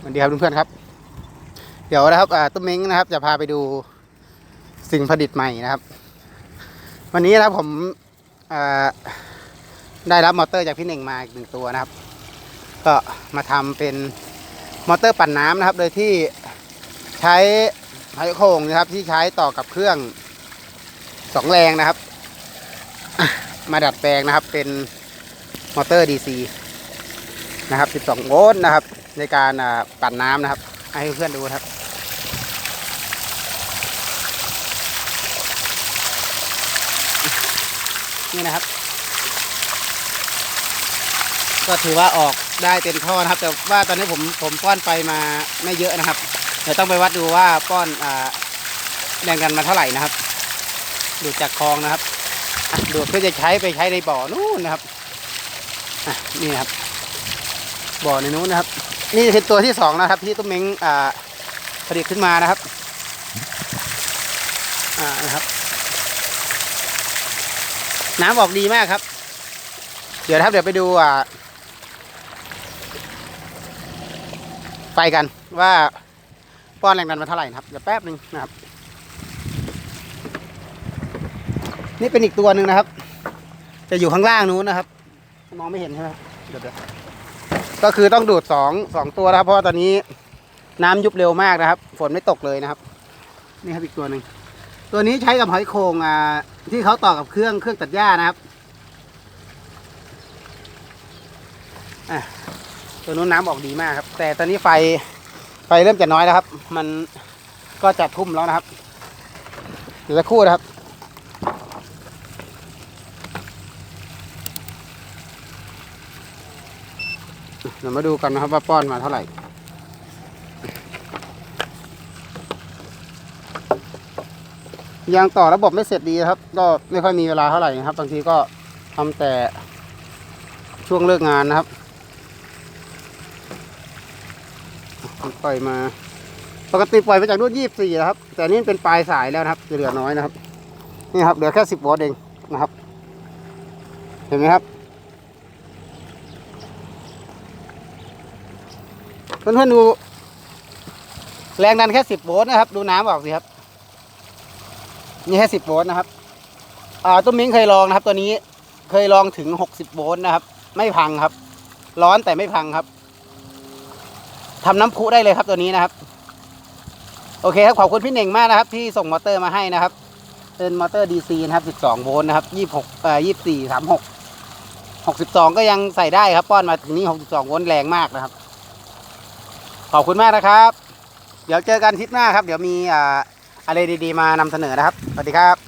สวัสดีครับเพื่อนๆครับ เดี๋ยวนะครับตุ้มเม้งนะครับ จะพาไปดูสิ่งผลิตใหม่นะครับ วันนี้นะครับผมได้รับมอเตอร์จากพี่หนึ่งมาอีกหนึ่งตัวนะครับ ก็มาทำเป็นมอเตอร์ปั่นน้ำนะครับ โดยที่ใช้ไฮโคงนะครับที่ใช้ต่อกับเครื่องสองแรงนะครับ มาดัดแปลงนะครับเป็นมอเตอร์ DC นะครับ 12 โวลต์นะครับ ในการปั่นน้ำนะครับ ให้เพื่อนดูครับนี่นะครับ ก็ถือว่าออกได้เต็มท่อนะครับ แต่ว่าตอนนี้ผมผมป้อนไปมาไม่เยอะนะครับ เดี๋ยวต้องไปวัดดูว่าป้อนอแรงกันมาเท่าไหร่นะครับ ดูจากคลองนะครับดูเพื่อจะใช้ไปใช้ในบ่อนู้นนะครับนี่นะครับ บ่อในนู้นนะครับ นี่คือตัวที่สองนะครับ ที่ตุ้มเม้งอ่าผลิตขึ้นมานะครับอ่านะครับ น้ำออกดีมากครับ เดี๋ยวครับเดี๋ยวไปดูอ่าไฟกันว่าป้อนแรงดันมาเท่าไหร่นะครับเดี๋ยวแป๊บหนึ่งนะครับ นี่เป็นอีกตัวหนึ่งนะครับ จะอยู่ข้างล่างนู้นนะครับ มองไม่เห็นใช่ไหมเดี๋ยวเดี๋ยว ก็คือต้องดูดสองสองตัวนะครับ เพราะว่าตอนนี้น้ำยุบเร็วมากนะครับ ฝนไม่ตกเลยนะครับ นี่ครับอีกตัวหนึ่งตัวนี้ใช้กับหอยโขงอ่าที่เขาต่อกับเครื่องเครื่องตัดหญ้านะครับอะตัวนู้นน้ำออกดีมากครับ แต่ตอนนี้ไฟไฟเริ่มจะน้อยแล้วครับ มันก็จะทุ่มแล้วนะครับเดี๋ยวสักครู่นะครับ เดี๋ยวมาดูกันนะครับว่าป้อนมาเท่าไหร่ยังต่อระบบไม่เสร็จดีครับ ก็ไม่ค่อยมีเวลาเท่าไหร่นะครับ บางทีก็ทำแต่ช่วงเลิกงานนะครับปล่อยมา ปกติปล่อยมาจากรุ่นยี่สี่นะครับ แต่นี่เป็นปลายสายแล้วนะครับจะเหลือน้อยนะครับ นี่ครับเหลือแค่สิบโวลต์เองนะครับ เห็นไหมครับ เพื่อนๆดูแรงดันแค่สิบโวลต์นะครับ ดูน้ำออกสิครับ นี่แค่สิบโวลต์นะครับอ่าตุ้มมิ้งเคยลองนะครับ ตัวนี้เคยลองถึงหกสิบโวลต์นะครับ ไม่พังครับ ร้อนแต่ไม่พังครับทำน้ำพุได้เลยครับตัวนี้นะครับ โอเคครับขอบคุณพี่เน่งมากนะครับ ที่ส่งมอเตอร์มาให้นะครับเป็นมอเตอร์ดีซีนะครับสิบสองโวลต์นะครับยี่หกเอ่อยี่สี่สามหกหกสิบสองก็ยังใส่ได้ครับ ป้อนมาถึงนี่หกสิบสองโวลต์แรงมากนะครับ ขอบคุณมากนะครับ เดี๋ยวเจอกันอาทิศหน้าครับ เดี๋ยวมีอ่าอะไรดีๆ มานำเสนอนะครับ สวัสดีครับ